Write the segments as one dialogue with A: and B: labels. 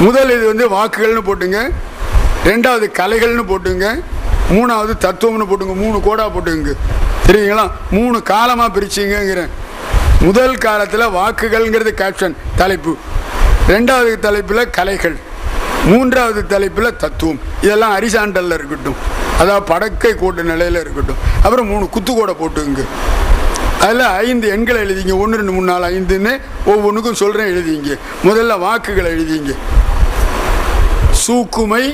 A: முதல் இது வந்து வாக்குகள்னு போட்டுங்க. ரெண்டாவது கலைகள்னு போட்டுங்க. மூணாவது தத்துவம்னு போட்டுங்க. மூணு கோடா போட்டுங்க. சரிங்களா மூணு காலமாக பிரிச்சிங்கிறேன் முதல் காலத்தில் வாக்குகள்ங்கிறது கேப்ஷன் தலைப்பு. ரெண்டாவது தலைப்பில் கலைகள். மூன்றாவது தலைப்பில் தத்துவம். இதெல்லாம் அரிசாண்டலில் இருக்கட்டும். அதாவது படக்கை கோட்டு நிலையில் இருக்கட்டும். அப்புறம் மூணு குத்துக்கோடை போட்டுங்க. அதில் ஐந்து எண்களை எழுதிங்க. ஒன்று ரெண்டு மூணு நாலு ஐந்துன்னு ஒவ்வொன்றுக்கும் சொல்கிறேன் எழுதிங்க. முதல்ல வாக்குகளை எழுதிங்க. சூக்குமை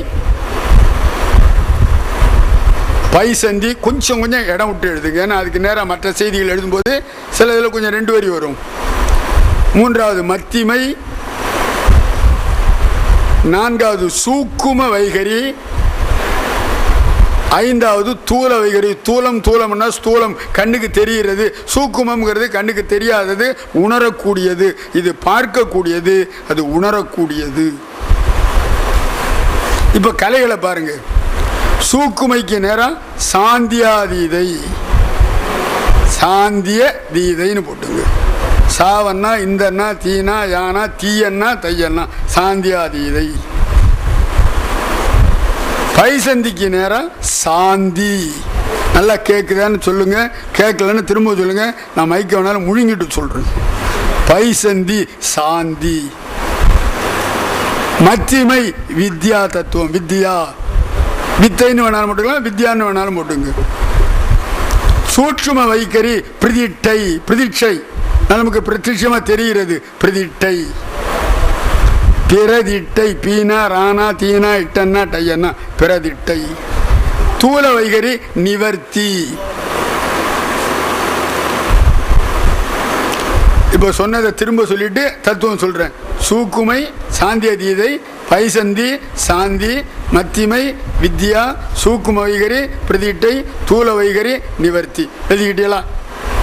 A: பைசந்தி கொஞ்சம் கொஞ்சம் இடம் விட்டு எழுதுங்க. ஏன்னா அதுக்கு நேராக மற்ற செய்திகள் எழுதும்போது சில இதில் கொஞ்சம் ரெண்டு வரி வரும். மூன்றாவது மத்திமை நான்காவது சூக்கும வைகரி ஐந்தாவது தூல வைகரி. தூலம் தூலம்னா ஸ்தூலம் கண்ணுக்கு தெரிகிறது. சூக்குமம்ங்கிறது கண்ணுக்கு தெரியாதது உணரக்கூடியது. இது பார்க்கக்கூடியது அது உணரக்கூடியது. இப்போ கலைகளை பாருங்க. சூக்குமைக்கு நேரம் சாந்தியாதீதை சாந்திய தீதைன்னு போட்டுங்க. சாவன்னா இந்தன்னா தீனா யானா தீயன்னா தையன்னா சாந்தியாதீதை பைசந்திக்கு நேரம் சாந்தி. நல்லா கேட்குதான்னு சொல்லுங்க. கேட்கலன்னு திரும்ப சொல்லுங்க. நான் மைக்க வேணாலும் முழுங்கிட்டு சொல்றேன். பைசந்தி சாந்தி. மத்திமை வித்யா தத்துவம் வித்யா. வித்தைன்னு வேணாலும் போட்டுக்கலாம் வித்யான்னு வேணாலும் போட்டுங்க. சூட்சும வைக்கரி பிரதிட்டை பிரதிட்சை. நமக்கு பிரத்யட்சமா தெரிகிறது பிரதிட்டை. பிரதிட்டை பீனா ராணா தீனா இட்டன்னா டையன்னா பிரதிட்டை. தூல வைகரி நிவர்த்தி. இப்போ சொன்னதை திரும்ப சொல்லிட்டு தத்துவம் சொல்கிறேன் சூக்குமை சாந்திய தீதை பைசந்தி சாந்தி மத்திமை வித்யா சூக்கும வைகரி பிரதிட்டை தூல வைகரி நிவர்த்தி. எழுதிக்கிட்டீங்களா?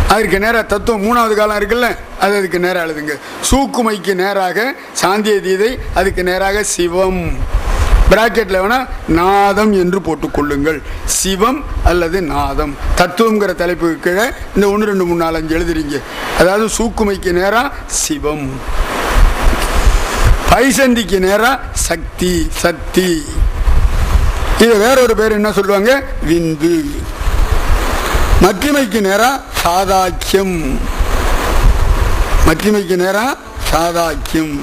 A: அதற்கு நேராக தத்துவம் மூணாவது காலம் இருக்குல்ல அது அதுக்கு நேராக எழுதுங்க. சூக்குமைக்கு நேராக சாந்திய தீதை அதுக்கு நேராக சிவம். பிராக்கெட்டில் வேணால் நாதம் என்று போட்டுக்கொள்ளுங்கள். சிவம் அல்லது நாதம். தத்துவங்கிற தலைப்புக்கு கீழே இந்த ஒன்று ரெண்டு மூணு நாலு அஞ்சு எழுதுறீங்க. அதாவது சூக்குமைக்கு நேராக சிவம். பைசந்திக்கு நேராக சக்தி சக்தி. இது வேற ஒரு பேர் என்ன சொல்லுவாங்க? விந்து. மத்திமைக்கு நேராக சாதாக்கியம். மத்திமைக்கு நேராக சாதாக்கியம்.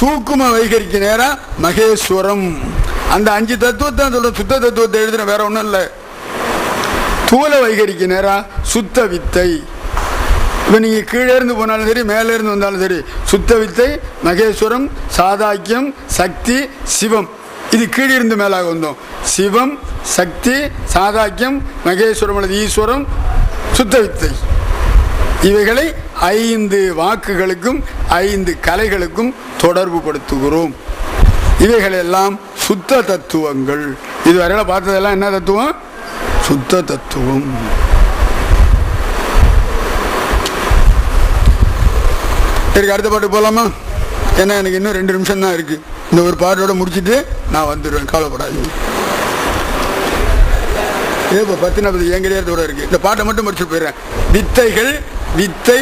A: சூக்கும வைகரிக்கு நேராக மகேஸ்வரம். அந்த அஞ்சு தத்துவத்தை சொல்ற சுத்த தத்துவத்தை எழுதுன வேற ஒன்றும் இல்லை. தூல வைகரிக்கு நேராக சுத்த வித்தை. இப்போ நீங்கள் கீழே இருந்து போனாலும் சரி மேலே இருந்து வந்தாலும் சரி சுத்த வித்தை மகேஸ்வரம் சாதாக்கியம் சக்தி சிவம். இது கீழே இருந்து மேலாக வந்தோம். சிவம் சக்தி சாதாக்கியம் மகேஸ்வரம் அல்லது ஈஸ்வரம் சுத்த வித்தை இவைகளை ஐந்து வாக்குகளுக்கும் ஐந்து கலைகளுக்கும் தொடர்பு படுத்துகிறோம். இவைகளெல்லாம் சுத்த தத்துவங்கள். இதுவரையில் பார்த்ததெல்லாம் என்ன தத்துவம்? சுத்த தத்துவம். இருக்கு அடுத்த பாட்டு போகலாமா ஏன்னா எனக்கு இன்னும் ரெண்டு நிமிஷம் தான் இருக்கு. இந்த ஒரு பாட்டோட முடிச்சிட்டு நான் வந்துடுவேன். கவலைப்படாதீங்க. ஏ இப்போ பத்து நாற்பது என் கிடையாதோட இருக்கு. இந்த பாட்டை மட்டும் முடிச்சுட்டு போயிடுறேன். வித்தைகள் வித்தை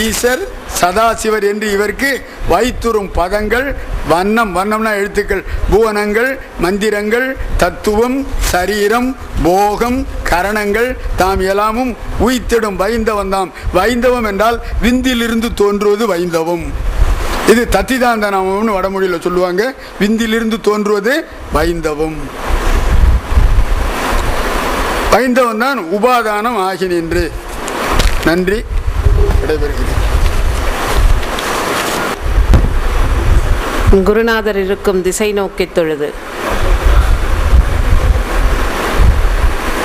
A: ஈசர் சதாசிவர் என்று இவருக்கு வைத்துறும் பதங்கள் வண்ணம் வண்ணம்னா எழுத்துக்கள் புவனங்கள் மந்திரங்கள் தத்துவம் சரீரம் போகம் கரணங்கள் தாம் எல்லாமும் உயித்திடும் வைந்தவன் தாம். வைந்தவம் என்றால் விந்திலிருந்து தோன்றுவது வைந்தவம். இது தத்திதாந்த நாமம்னு வடமொழியில் சொல்லுவாங்க. விந்திலிருந்து தோன்றுவது வைந்தவம். வைந்தவன் தான் உபாதானம் ஆகி நின்று நன்றி. விடைபெறுகிறேன்.
B: குருநாதர் இருக்கும் திசை நோக்கி தொழுது.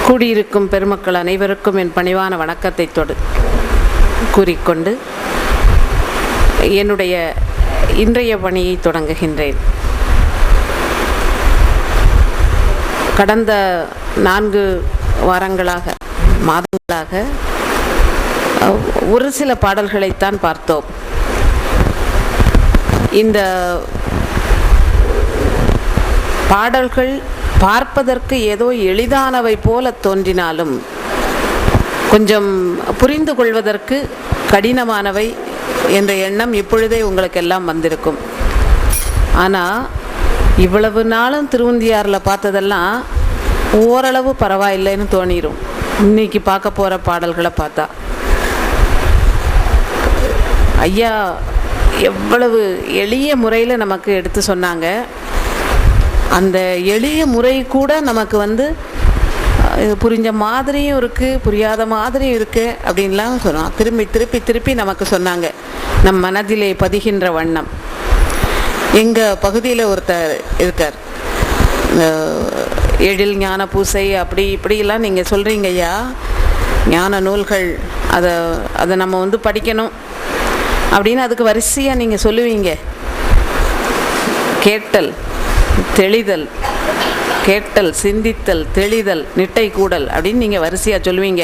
B: கூடியிருக்கும் பெருமக்கள் அனைவருக்கும் என் பணிவான வணக்கத்தை தொடு கூறிக்கொண்டு என்னுடைய இன்றைய பணியை தொடங்குகின்றேன். கடந்த நான்கு வாரங்களாக மாதங்களாக ஒரு சில பாடல்களைத்தான் பார்த்தோம். இந்த பாடல்கள் பார்ப்பதற்கு ஏதோ எளிதானவை போல தோன்றினாலும் கொஞ்சம் புரிந்து கொள்வதற்கு கடினமானவை என்ற எண்ணம் இப்பொழுதே உங்களுக்கு எல்லாம் வந்திருக்கும். ஆனால் இவ்வளவு நாளும் திருவந்தியாரில் பார்த்ததெல்லாம் ஓரளவு பரவாயில்லைன்னு தோணிரும். இன்னைக்கு பார்க்க போகிற பாடல்களை பார்த்தா. ஐயா எவ்வளவு எளிய முறையில் நமக்கு எடுத்து சொன்னாங்க. அந்த எளிய முறை கூட நமக்கு வந்து புரிஞ்ச மாதிரியும் இருக்குது புரியாத மாதிரியும் இருக்குது அப்படின்லாம் சொன்னோம் திரும்பி திருப்பி திருப்பி நமக்கு சொன்னாங்க. நம் மனதிலே பதிகின்ற வண்ணம். எங்கள் பகுதியில் ஒருத்தர் இருக்கார். எழில் ஞான பூசை அப்படி இப்படிலாம் நீங்கள் சொல்கிறீங்க ஐயா ஞான நூல்கள் அதை அதை நம்ம வந்து படிக்கணும். அப்படின்னு அதுக்கு வரிசையாக நீங்கள் சொல்லுவீங்க. கேட்டல் தெளிதல் கேட்டல் சிந்தித்தல் தெளிதல் நிட்டை கூடல் அப்படின்னு நீங்கள் வரிசையாக சொல்லுவீங்க.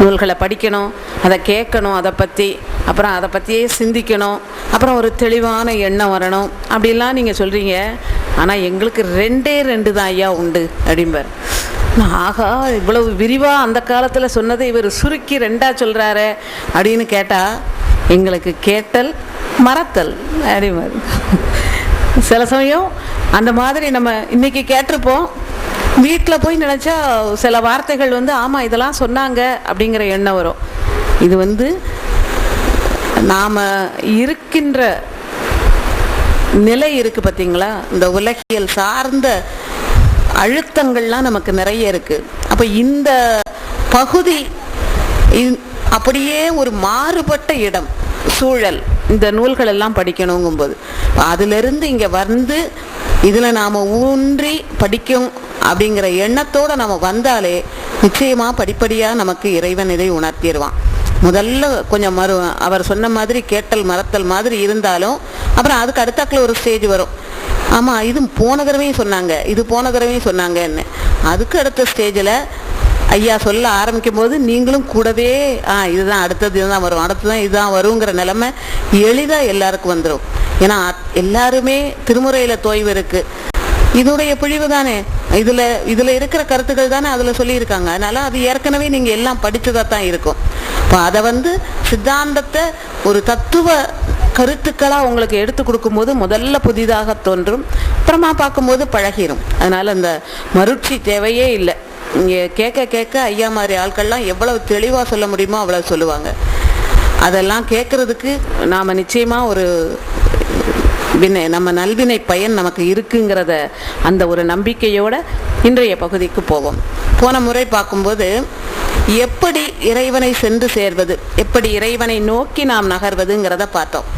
B: நூல்களை படிக்கணும் அதை கேட்கணும் அதை பற்றி அப்புறம் அதை பற்றியே சிந்திக்கணும் அப்புறம் ஒரு தெளிவான எண்ணம் வரணும். அப்படிலாம் நீங்கள் சொல்கிறீங்க ஆனால் எங்களுக்கு ரெண்டே ரெண்டு தான் ஐயா உண்டு அப்படிம்பார். ஆகா இவ்வளவு விரிவாக அந்த காலத்தில் சொன்னதை இவர் சுருக்கி ரெண்டாக சொல்கிறாரு அப்படின்னு கேட்டால் எங்களுக்கு கேட்டல் மறத்தல். அதே மாதிரி. சில சமயம் அந்த மாதிரி நம்ம இன்னைக்கு கேட்டிருப்போம். வீட்டில் போய் நினச்சா சில வார்த்தைகள் வந்து ஆமாம் இதெல்லாம் சொன்னாங்க அப்படிங்கிற எண்ணம் வரும். இது வந்து நாம் இருக்கின்ற நிலை இருக்குது பார்த்தீங்களா இந்த உலகியல் சார்ந்த அழுத்தங்கள்லாம் நமக்கு நிறைய இருக்குது அப்போ இந்த பகுதி இ- அப்படியே ஒரு மாறுபட்ட இடம் சூழல். இந்த நூல்கள் எல்லாம் படிக்கணுங்கும்போது. அதிலிருந்து இங்கே வந்து இதில் நாம் ஊன்றி படிக்கும் அப்படிங்கிற எண்ணத்தோடு நம்ம வந்தாலே நிச்சயமாக படிப்படியாக நமக்கு இறைவன் இதை உணர்த்திடுவான். முதல்ல கொஞ்சம் மறு அவர் சொன்ன மாதிரி கேட்டல் மறத்தல் மாதிரி இருந்தாலும் அப்புறம் அதுக்கு அடுத்தாக்கில் ஒரு ஸ்டேஜ் வரும். ஆமாம் இது போன தடவையும் சொன்னாங்க இது போன தடவையும் சொன்னாங்கன்னு. அதுக்கு அடுத்த ஸ்டேஜில் ஐயா சொல்ல ஆரம்பிக்கும் போது நீங்களும் கூடவே ஆ இதுதான் அடுத்தது இதுதான் வரும். அடுத்ததான் இதுதான் வருங்கிற நிலைமை எளிதாக எல்லாருக்கும் வந்துடும் ஏன்னா எல்லாருமே திருமுறையில் தோய்வு இருக்குது இதோடைய பிழிவு தானே. இதில் இதில் இருக்கிற கருத்துக்கள் தானே அதில் சொல்லியிருக்காங்க. அதனால் அது ஏற்கனவே நீங்கள் எல்லாம் படித்ததாக தான் இருக்கும். இப்போ அதை வந்து சித்தாந்தத்தை ஒரு தத்துவ கருத்துக்களாக உங்களுக்கு எடுத்து கொடுக்கும்போது முதல்ல புதிதாக தோன்றும். அப்புறமா பார்க்கும்போது பழகிரும். அதனால் அந்த மருட்சி தேவையே இல்லை. இங்கே கேட்க கேட்க ஐயா மாதிரி ஆட்கள்லாம் எவ்வளவு தெளிவாக சொல்ல முடியுமோ அவ்வளோ சொல்லுவாங்க. அதெல்லாம் கேட்குறதுக்கு நாம் நிச்சயமாக ஒரு வினை நம்ம நல்வினை பயன் நமக்கு இருக்குங்கிறத அந்த ஒரு நம்பிக்கையோட இன்றைய பகுதிக்கு போவோம். போன முறை பார்க்கும்போது எப்படி இறைவனை சென்று சேர்வது எப்படி இறைவனை நோக்கி நாம் நகர்வதுங்கிறத பார்த்தோம்.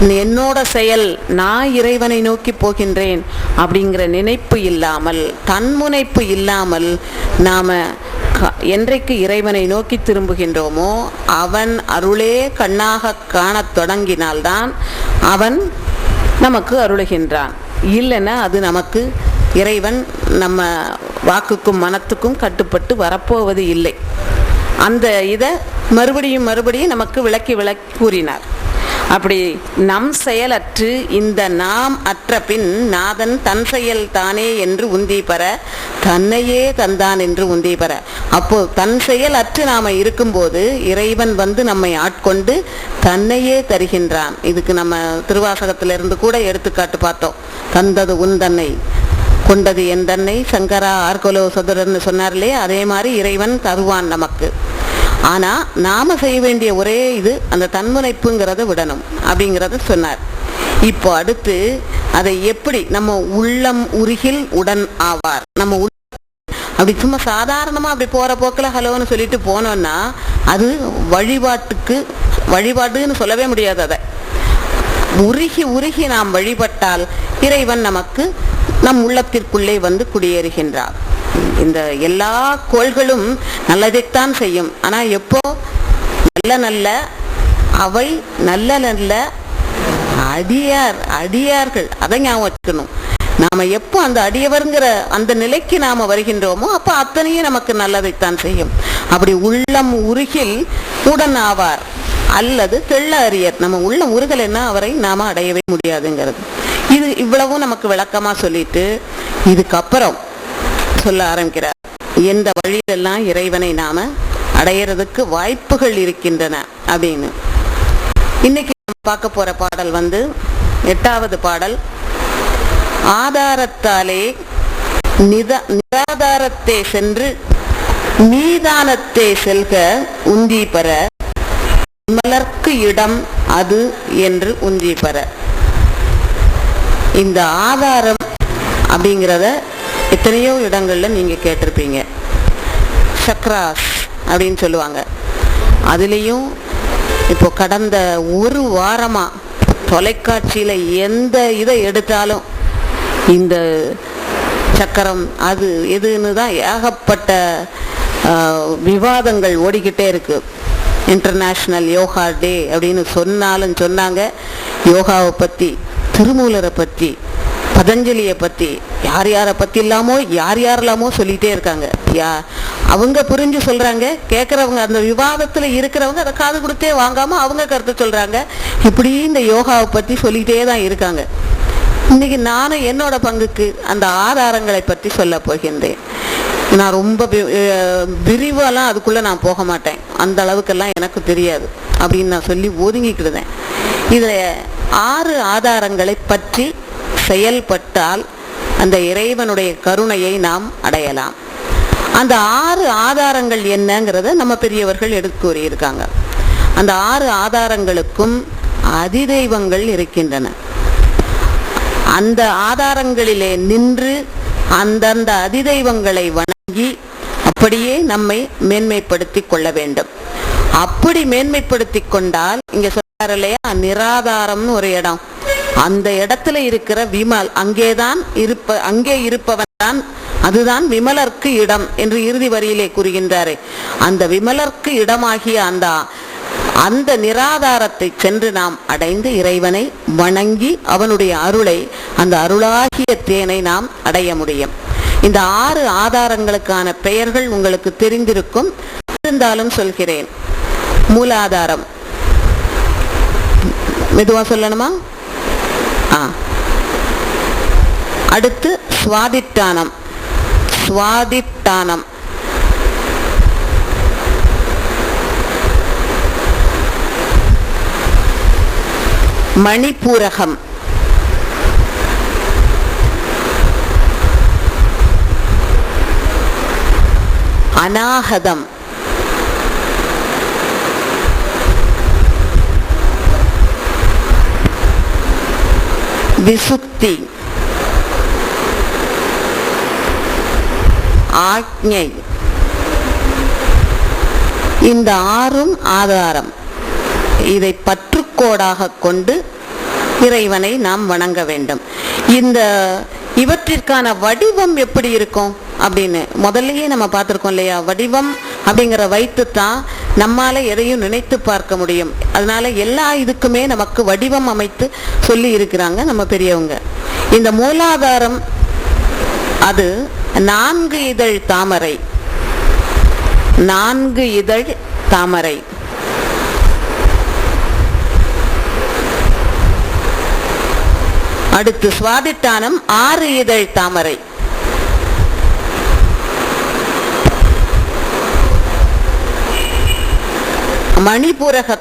B: என்னோட செயல் நான் இறைவனை நோக்கி போகின்றேன் அப்படிங்கிற நினைப்பு இல்லாமல் தன்முனைப்பு இல்லாமல் நாம் க- என்றைக்கு இறைவனை நோக்கி திரும்புகின்றோமோ அவன் அருளே கண்ணாக காணத் தொடங்கினால்தான் அவன் நமக்கு அருளுகின்றான். இல்லைன்னா அது நமக்கு இறைவன் நம்ம வாக்குக்கும் மனத்துக்கும் கட்டுப்பட்டு வரப்போவது இல்லை. அந்த இதை மறுபடியும் மறுபடியும் நமக்கு விளக்கி விளக்கி கூறினார். அப்படி நம் செயலற்று இந்த நாம் அற்ற பின் நாதன் தன் செயல் தானே என்று உந்தி பெற தன்னையே தந்தான் என்று உந்தி பெற. அப்போ தன் செயல் அற்று நாம இருக்கும்போது இறைவன் வந்து நம்மை ஆட்கொண்டு தன்னையே தருகின்றான். இதுக்கு நம்ம திருவாசகத்திலிருந்து கூட எடுத்துக்காட்டு பார்த்தோம். தந்தது உன் தன்னை கொண்டது என் தன்னை சங்கரா ஆர்கொலோ சதுரன்னு சொன்னார்லே அதே மாதிரி இறைவன் தருவான் நமக்கு. ஆனால் நாம் செய்ய வேண்டிய ஒரே இது அந்த தன்முனைப்புங்கிறத விடணும் அப்படிங்கிறத சொன்னார். இப்போ அடுத்து அதை எப்படி நம்ம உள்ளம் உருகில் உடன் ஆவார்? நம்ம உள்- அப்படி சும்மா சாதாரணமாக அப்படி போகிற போக்கில் ஹலோன்னு சொல்லிட்டு போனோம்னா அது வழிபாட்டுக்கு வழிபாடுன்னு சொல்லவே முடியாது அதை. உருகி உருகி நாம் வழிபட்டால் இறைவன் நமக்கு நம் உள்ளத்திற்குள்ளே வந்து குடியேறுகின்றார். இந்த எல்லா கோள்களும் நல்லதைத்தான் செய்யும். ஆனா எப்போ? நல்ல நல்ல அவை நல்ல நல்ல அடியார் அடியார்கள். அதை ஞாபகம் வச்சுக்கணும். நாம எப்போ அந்த அடியவருங்கிற அந்த நிலைக்கு நாம வருகின்றோமோ அப்போ அத்தனையும் நமக்கு நல்லதைத்தான் செய்யும். அப்படி உள்ளம் உருகில் உடன் ஆவார் அல்லது தெள்ள அறியர் நம்ம உள்ளம் உருகலைன்னா அவரை நாம அடையவே முடியாதுங்கிறது. இது இவ்வளவும் நமக்கு விளக்கமா சொல்லிட்டு இதுக்கப்புறம் சொல்ல ஆரம்பிக்கிறார். எந்த வழியிலெல்லாம் இறைவனை நாம அடையிறதுக்கு வாய்ப்புகள் இருக்கின்றன அப்படின்னு. இன்னைக்கு நம்ம பார்க்க போற பாடல் வந்து எட்டாவது பாடல். ஆதாரத்தாலே நிதா நிராதாரத்தே சென்று மீதானத்தே செல்க உந்தி பெற. மலர்க்கு இடம் அது என்று உந்தி பெற. இந்த ஆதாரம் அப்படிங்கிறத எத்தனையோ இடங்களில் நீங்கள் கேட்டிருப்பீங்க. சக்ராஸ் அப்படின்னு சொல்லுவாங்க. அதுலேயும் இப்போ கடந்த ஒரு வாரமாக தொலைக்காட்சியில் எந்த இதை எடுத்தாலும் இந்த சக்கரம் அது எதுன்னு தான் ஏகப்பட்ட விவாதங்கள் ஓடிக்கிட்டே இருக்குது இன்டர்நேஷ்னல் யோகா டே அப்படின்னு சொன்னாலும் சொன்னாங்க. யோகாவை பற்றி திருமூலரை பற்றி பதஞ்சலியை பற்றி யார் யாரை பற்றி இல்லாமோ யார் யாரெல்லாமோ சொல்லிகிட்டே இருக்காங்க. யா அவங்க புரிஞ்சு சொல்கிறாங்க கேட்குறவங்க அந்த விவாதத்தில் இருக்கிறவங்க அதை காது கொடுத்தே வாங்காமல் அவங்க கருத்து சொல்கிறாங்க இப்படி இந்த யோகாவை பற்றி சொல்லிகிட்டே தான் இருக்காங்க. இன்னைக்கு நானும் என்னோட பங்குக்கு அந்த ஆதாரங்களை பற்றி சொல்ல போகின்றேன். நான் ரொம்ப விரிவாலாம் அதுக்குள்ளே நான் போக மாட்டேன். அந்த அளவுக்கெல்லாம் எனக்கு தெரியாது. அப்படின்னு நான் சொல்லி ஒதுங்கிக்கிடுதேன் இதில் ஆறு ஆதாரங்களை பற்றி செயல்பட்டால் அந்த இறைவனுடைய கருணையை நாம் அடையலாம். அந்த ஆறு ஆதாரங்கள் என்னங்கிறத நம்ம பெரியவர்கள் எடுத்து கூறியிருக்காங்க. அந்த ஆறு ஆதாரங்களுக்கும் அதிதெய்வங்கள் இருக்கின்றன. அந்த ஆதாரங்களிலே நின்று அந்தந்த அதிதெய்வங்களை வணங்கி அப்படியே நம்மை மேன்மைப்படுத்தி கொள்ள வேண்டும். அப்படி மேன்மைப்படுத்தி கொண்டால் இங்க சொல்றாரு இல்லையா? நிராதாரம்னு ஒரு இடம். அந்த இடத்துல இருக்கிற விமல் அங்கேதான் இருப்ப அங்கே இருப்பவன் தான் அதுதான் விமலர்க்கு இடம் என்று இறுதி வரியிலே கூறுகின்றாரே. அந்த விமலர்க்கு இடமாகிய அந்த அந்த நிராதாரத்தை சென்று நாம் அடைந்து இறைவனை வணங்கி அவனுடைய அருளை அந்த அருளாகிய தேனை நாம் அடைய முடியும். இந்த ஆறு ஆதாரங்களுக்கான பெயர்கள் உங்களுக்கு தெரிந்திருக்கும். இருந்தாலும் சொல்கிறேன். மூலாதாரம். மெதுவா சொல்லணுமா? ஆ அடுத்து சுவாதிட்டானம் சுவாதிட்டானம் மணிப்பூரகம் அநாகதம் விசுத்தி ஆக்ஞை இந்த ஆறும் ஆதாரம் இதை பற்றுக்கோடாக கொண்டு இறைவனை நாம் வணங்க வேண்டும் இந்த இவற்றிற்கான வடிவம் எப்படி இருக்கும் அப்படின்னு முதல்லயே நம்ம பார்த்துருக்கோம் இல்லையா வடிவம் அப்படிங்கிற வைத்து தான் நம்மால எதையும் நினைத்து பார்க்க முடியும். அதனால எல்லா இதுக்குமே நமக்கு வடிவம் அமைத்து சொல்லி இருக்கிறாங்க நம்ம பெரியவங்க. இந்த மூலாதாரம் அது நான்கு இதழ் தாமரை. நான்கு இதழ் தாமரை. அடுத்து சுவாதிட்டானம் ஆறு இதழ் தாமரை. மணிபுரக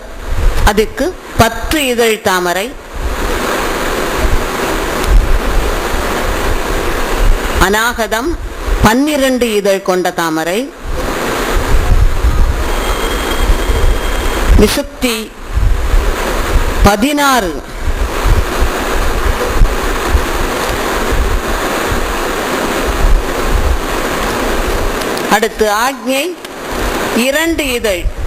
B: அதுக்கு பத்து இதழ் தாமரை. அநாகதம் பன்னிரண்டு இதழ் கொண்ட தாமரை. விசுப்தி பதினாறு. அடுத்து ஆக்ஞை இரண்டு இதழ்.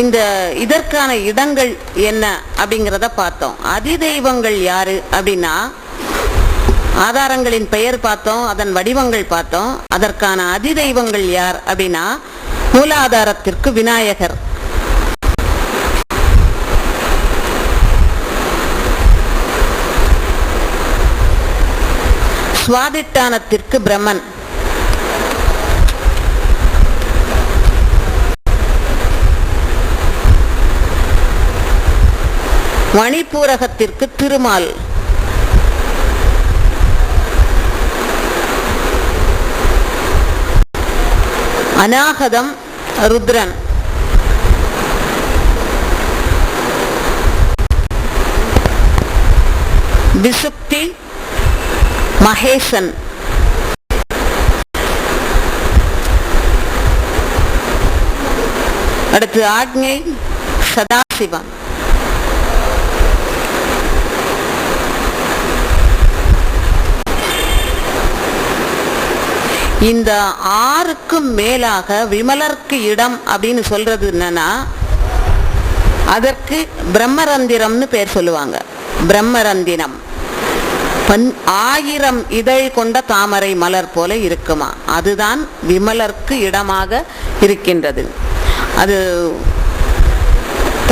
B: இந்த இதற்கான இடங்கள் என்ன அப்படிங்கிறத பார்த்தோம். அதிதெய்வங்கள் யாரு அப்படின்னா ஆதாரங்களின் பெயர் பார்த்தோம் அதன் வடிவங்கள் பார்த்தோம். அதற்கான அதிதெய்வங்கள் யார் அப்படின்னா மூலாதாரத்திற்கு விநாயகர். சுவாதிட்டானத்திற்கு பிரம்மன். மணிப்பூரகத்திற்கு திருமால். அநாகதம் ருத்ரன். விசுப்தி மகேசன். அடுத்து ஆக்ஞை சதாசிவம். இந்த ஆறுக்கும் மேலாக விமலர்க்கு இடம் அப்படின்னு சொல்றது என்னன்னா அதற்கு பிரம்மரந்திரம்னு பேர் சொல்லுவாங்க. பிரம்மரந்திரம் பன் ஆயிரம் இதழ் கொண்ட தாமரை மலர் போல இருக்குமா? அதுதான் விமலர்க்கு இடமாக இருக்கின்றது. அது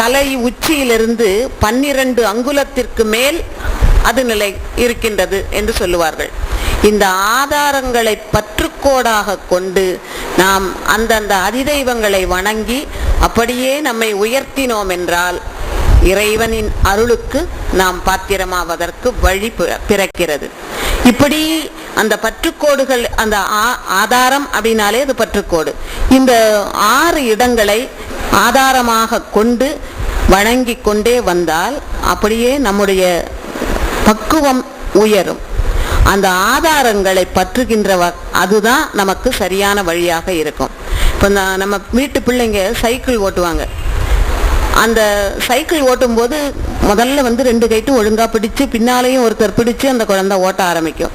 B: தலை உச்சியிலிருந்து பன்னிரண்டு அங்குலத்திற்கு மேல் அது நிலை இருக்கின்றது என்று சொல்லுவார்கள். இந்த ஆதாரங்களை பற்றுக்கோடாக கொண்டு நாம் அந்தந்த அதிதெய்வங்களை வணங்கி அப்படியே நம்மை உயர்த்தினோம் என்றால் இறைவனின் அருளுக்கு நாம் பாத்திரமாவதற்கு வழி பிறக்கிறது. இப்படி அந்த பற்றுக்கோடுகள் அந்த ஆ- ஆதாரம் அப்படின்னாலே அது பற்றுக்கோடு. இந்த ஆறு இடங்களை ஆதாரமாக கொண்டு வணங்கி கொண்டே வந்தால் அப்படியே நம்முடைய பக்குவம் உயரும். அந்த ஆதாரங்களை பற்றுகின்ற வ- அதுதான் நமக்கு சரியான வழியாக இருக்கும். இப்போ நான் நம்ம வீட்டு பிள்ளைங்க சைக்கிள் ஓட்டுவாங்க. அந்த சைக்கிள் ஓட்டும்போது முதல்ல வந்து ரெண்டு கைட்டும் ஒழுங்காக பிடிச்சு பின்னாலேயும் ஒருத்தர் பிடிச்சு அந்த குழந்தை ஓட்ட ஆரம்பிக்கும்.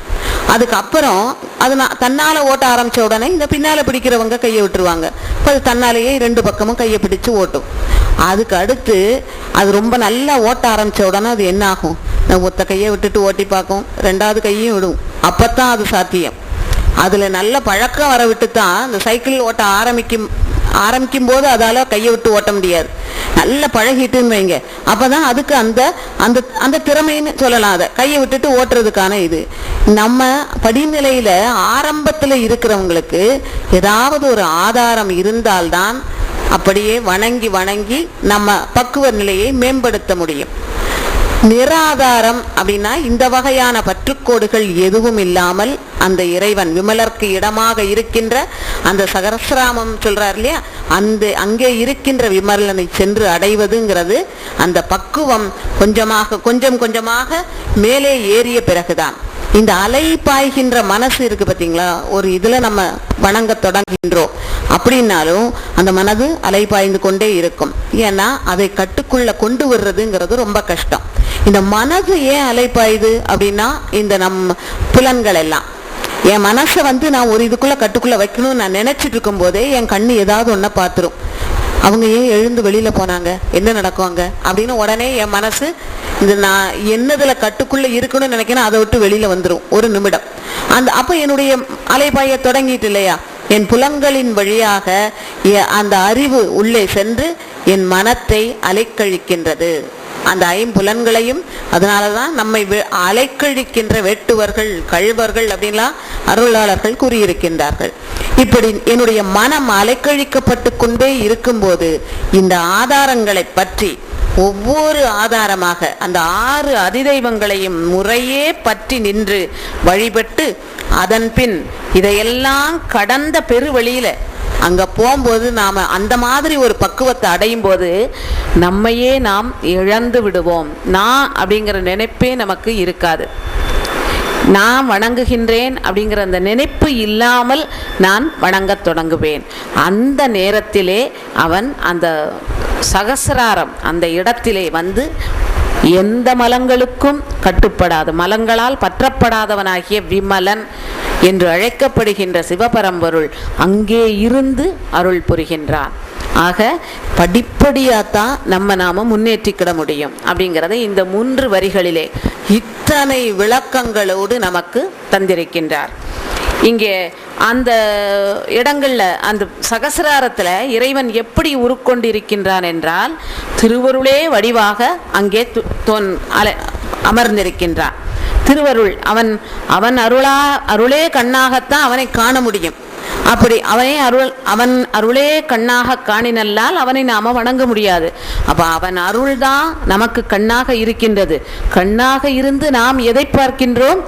B: அதுக்கப்புறம் அது நான் தன்னால் ஓட்ட ஆரம்பித்த உடனே இந்த பின்னால் பிடிக்கிறவங்க கையை விட்டுருவாங்க. இப்போ அது தன்னாலேயே ரெண்டு பக்கமும் கையை பிடிச்சு ஓட்டும். அதுக்கு அடுத்து அது ரொம்ப நல்லா ஓட்ட ஆரம்பித்த உடனே அது என்ன ஆகும்? ஒத்த கையை விட்டுட்டு ஓட்டி பார்க்கும். ரெண்டாவது கையும் விடும். அப்போத்தான் அது சாத்தியம். அதில் நல்ல பழக்கம் வர விட்டு தான் இந்த சைக்கிள் ஓட்ட ஆரம்பிக்கும் ஆரம்பிக்கும் போது அதால் கையை விட்டு ஓட்ட முடியாது. நல்ல பழகிட்டுன்னு வைங்க. அப்போ தான் அதுக்கு அந்த அந்த அந்த திறமைன்னு சொல்லலாம் அதை. கையை விட்டுட்டு ஓட்டுறதுக்கான இது. நம்ம படிநிலையில் ஆரம்பத்தில் இருக்கிறவங்களுக்கு ஏதாவது ஒரு ஆதாரம் இருந்தால்தான் அப்படியே வணங்கி வணங்கி நம்ம பக்குவ நிலையை மேம்படுத்த முடியும். நிராதாரம் அப்படின்னா இந்த வகையான பற்றுக்கோடுகள் எதுவும் இல்லாமல் அந்த இறைவன் விமலர்க்கு இடமாக இருக்கின்ற அந்த சகரஸ்ராமம் சொல்றார் இல்லையா? அந்த அங்கே இருக்கின்ற விமலனை சென்று அடைவதுங்கிறது அந்த பக்குவம் கொஞ்சமாக கொஞ்சம் கொஞ்சமாக மேலே ஏறிய பிறகுதான். இந்த அலை பாய்கின்ற மனசு இருக்கு பார்த்தீங்களா? ஒரு இதில் நம்ம வணங்க தொடங்குகின்றோம். அப்படின்னாலும் அந்த மனது அலை பாய்ந்து கொண்டே இருக்கும். ஏன்னா அதை கட்டுக்குள்ள கொண்டு வர்றதுங்கிறது ரொம்ப கஷ்டம். இந்த மனது ஏன் அலைப்பாயுது அப்படின்னா இந்த நம் புலன்கள் எல்லாம். என் மனசை வந்து நான் ஒரு இதுக்குள்ள கட்டுக்குள்ள வைக்கணும்னு நான் நினைச்சிட்டு இருக்கும் போதே என் கண்ணு ஏதாவது ஒன்ன பார்த்துரும். அவங்க ஏன் எழுந்து வெளியில போனாங்க? என்ன நடக்குவாங்க? அப்படின்னு உடனே என் மனசு இந்த நான் என்னதுல கட்டுக்குள்ள இருக்கணும்னு நினைக்கிறேன் அதை விட்டு வெளியில வந்துடும் ஒரு நிமிடம். அந்த அப்ப என்னுடைய அலைபாய தொடங்கிட்டு இல்லையா? என் புலங்களின் வழியாக எ- அந்த அறிவு உள்ளே சென்று என் மனத்தை அலைக்கழிக்கின்றது. அந்த ஐம்புலன்களையும் அதனாலதான் நம்மை வெ- அலைக்கழிக்கின்ற வெட்டுவர்கள் கழுவர்கள் அப்படின்லாம் அருளாளர்கள் கூறியிருக்கின்றார்கள். இப்படி என்னுடைய மனம் அலைக்கழிக்கப்பட்டு கொண்டே இருக்கும்போது இந்த ஆதாரங்களை பற்றி ஒவ்வொரு ஆதாரமாக அந்த ஆறு அதிதெய்வங்களையும் முறையே பற்றி நின்று வழிபட்டு அதன் பின் இதையெல்லாம் கடந்த பெருவழியில அங்கே போகும்போது நாம் அந்த மாதிரி ஒரு பக்குவத்தை அடையும் போது நம்மையே நாம் இழந்து விடுவோம். நான் அப்படிங்கிற நினைப்பே நமக்கு இருக்காது. நான் வணங்குகின்றேன் அப்படிங்கிற அந்த நினைப்பு இல்லாமல் நான் வணங்கத் தொடங்குவேன். அந்த நேரத்திலே அவன் அந்த சகசிராரம் அந்த இடத்திலே வந்து எந்த மலங்களுக்கும் கட்டுப்படாது. மலங்களால் பற்றப்படாதவனாகிய விமலன் என்று அழைக்கப்படுகின்ற சிவபரம்பொருள் அங்கே இருந்து அருள் புரிகின்றான். ஆக படிப்படியாத்தான் நம்ம நாம முன்னேற்றிக்கிட முடியும். அப்படிங்கிறத இந்த மூன்று வரிகளிலே இத்தனை விளக்கங்களோடு நமக்கு தந்திருக்கின்றார். இங்கே அந்த இடங்களில் அந்த சகசிராரத்தில் இறைவன் எப்படி உருக்கொண்டிருக்கின்றான் என்றால் திருவருளே வடிவாக அங்கே து- தோன் அலை அமர்ந்திருக்கின்றான். திருவருள். அவன் அவன் அருளா அருளே கண்ணாகத்தான் அவனை காண முடியும். அப்படி அவனே அருள் அவன் அருளே கண்ணாக காணினல்லால் அவனை நாம வணங்க முடியாது. அப்ப அவன் அருள்தான் நமக்கு கண்ணாக இருக்கின்றது. கண்ணாக இருந்து நாம் எதை பார்க்கின்றோம்?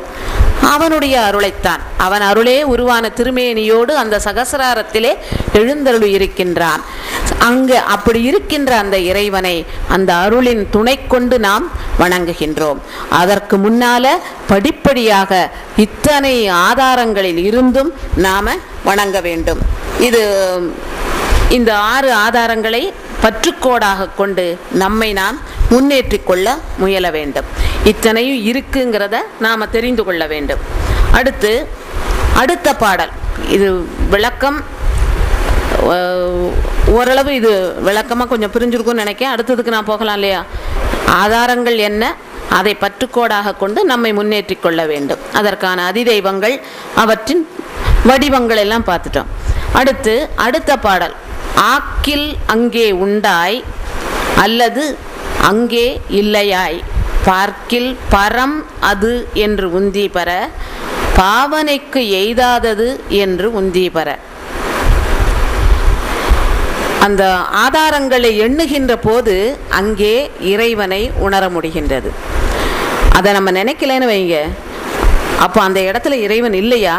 B: அவனுடைய அருளைத்தான். அவன் அருளே உருவான திருமேனியோடு அந்த சகசராரத்திலே எழுந்தருள் இருக்கின்றான் அங்கு அப்படி இருக்கின்ற அந்த இறைவனை அந்த அருளின் துணை கொண்டு நாம் வணங்குகின்றோம். அதற்கு முன்னால படிப்படியாக இத்தனை ஆதாரங்களில் இருந்தும் நாம வணங்க வேண்டும். இது இந்த ஆறு ஆதாரங்களை பற்றுக்கோடாக கொண்டு நம்மை நாம் முன்னேற்றி கொள்ள முயல வேண்டும். இத்தனையும் இருக்குங்கிறத நாம் தெரிந்து கொள்ள வேண்டும். அடுத்து அடுத்த பாடல். இது விளக்கம் ஓரளவு இது விளக்கமாக கொஞ்சம் பிரிஞ்சிருக்கும்னு நினைக்கிறேன். அடுத்ததுக்கு நான் போகலாம் இல்லையா? ஆதாரங்கள் என்ன? அதை பற்றுக்கோடாக கொண்டு நம்மை முன்னேற்றிக் கொள்ள வேண்டும். அதற்கான அதிதெய்வங்கள் அவற்றின் வடிவங்கள் எல்லாம் பார்த்துட்டோம். அடுத்து அடுத்த பாடல். ஆக்கில் அங்கே உண்டாய் அல்லது அங்கே இல்லையாய். பார்க்கில் பரம் அது என்று உந்தி பெற பாவனைக்கு எய்தாதது என்று உந்தி பெற அந்த ஆதாரங்களை எண்ணுகின்ற போது அங்கே இறைவனை உணர முடிகின்றது. அதை நம்ம நினைக்கலன்னு வைங்க. அப்போ அந்த இடத்துல இறைவன் இல்லையா?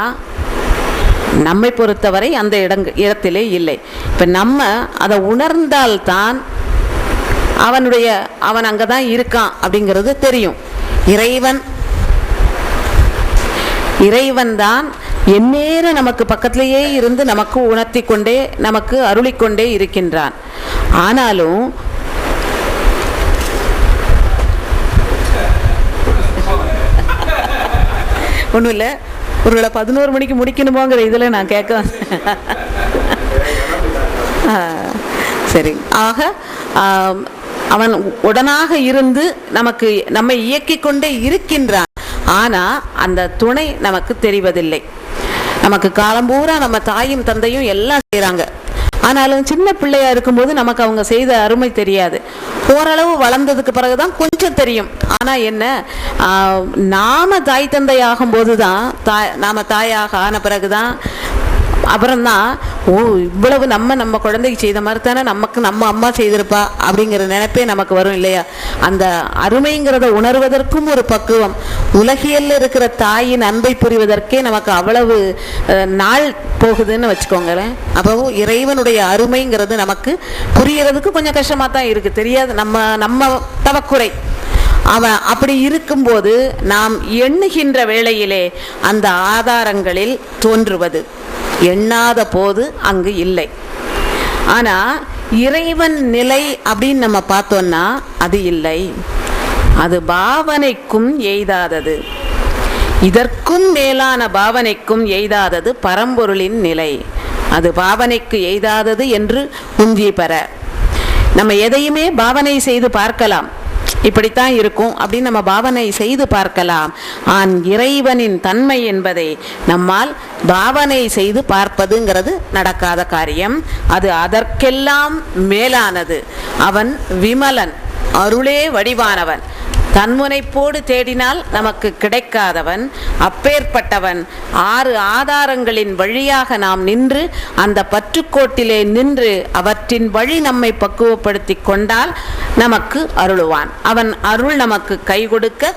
B: நம்மை பொறுத்தவரை அந்த இடங்க இடத்திலே இல்லை. இப்போ நம்ம அதை உணர்ந்தால்தான் அவனுடைய அவன் அங்கே தான் இருக்கான் அப்படிங்கிறது தெரியும். இறைவன் இறைவன் தான் எந்நேரம் நமக்கு பக்கத்திலேயே இருந்து நமக்கு உணர்த்தி கொண்டே நமக்கு அருளிக்கொண்டே இருக்கின்றான். ஆனாலும் ஒன்றும் இல்லை. ஒருவேளை பதினோரு மணிக்கு முடிக்கணுமோங்கிற இதில் நான் கேட்க சரி. ஆக அவன் உடனாக இருந்து நமக்கு நம்மை இயக்கிக் கொண்டே இருக்கின்றான். ஆனால் அந்த துணை நமக்கு தெரிவதில்லை. நமக்கு காலம்பூரா நம்ம தாயும் தந்தையும் எல்லாம் செய்கிறாங்க ஆனாலும் சின்ன பிள்ளையா இருக்கும்போது நமக்கு அவங்க செய்த அருமை தெரியாது. ஓரளவு வளர்ந்ததுக்கு பிறகுதான் கொஞ்சம் தெரியும். ஆனா என்ன நாம தாய் தந்தை ஆகும்போது தான் தாய் நாம தாயாக ஆன பிறகுதான் அப்புறம்தான் ஓ இவ்வளவு நம்ம நம்ம குழந்தைக்கு செய்த மாதிரி தானே நமக்கு நம்ம அம்மா செய்திருப்பா? அப்படிங்கிற நினைப்பே நமக்கு வரும் இல்லையா? அந்த அருமைங்கிறத உணர்வதற்கும் ஒரு பக்குவம். உலகியல்ல இருக்கிற தாயின் அன்பை புரிவதற்கே நமக்கு அவ்வளவு நாள் போகுதுன்னு வச்சுக்கோங்களேன். அப்போ இறைவனுடைய அருமைங்கிறது நமக்கு புரியறதுக்கு கொஞ்சம் கஷ்டமாக தான் இருக்குது தெரியாது. நம்ம நம்ம தவக்குறை. அவன் அப்படி இருக்கும்போது நாம் எண்ணுகின்ற வேளையிலே அந்த ஆதாரங்களில் தோன்றுவது. எண்ணாத போது அங்கு இல்லை. ஆனால் இறைவன் நிலை அப்படின்னு நம்ம பார்த்தோம்னா அது இல்லை. அது பாவனைக்கும் எய்தாதது. இதற்கும் மேலான பாவனைக்கும் எய்தாதது பரம்பொருளின் நிலை. அது பாவனைக்கு எய்தாதது என்று உந்தி பெற நம்ம எதையுமே பாவனை செய்து பார்க்கலாம். இப்படித்தான் இருக்கும் அப்படின்னு நம்ம பாவனை செய்து பார்க்கலாம். ஆன் இறைவனின் தன்மை என்பதை நம்மால் பாவனை செய்து பார்ப்பதுங்கிறது நடக்காத காரியம். அது அதற்கெல்லாம் மேலானது. அவன் விமலன் அருளே வடிவானவன். தன்முனைப்போடு தேடினால் நமக்கு கிடைக்காதவன் அப்பேற்பட்டவன். ஆறு ஆதாரங்களின் வழியாக நாம் நின்று அந்த பற்றுக்கோட்டிலே நின்று அவற்றின் வழி நம்மை பக்குவப்படுத்தி கொண்டால் நமக்கு அருளுவான். அவன் அருள் நமக்கு கை கொடுக்க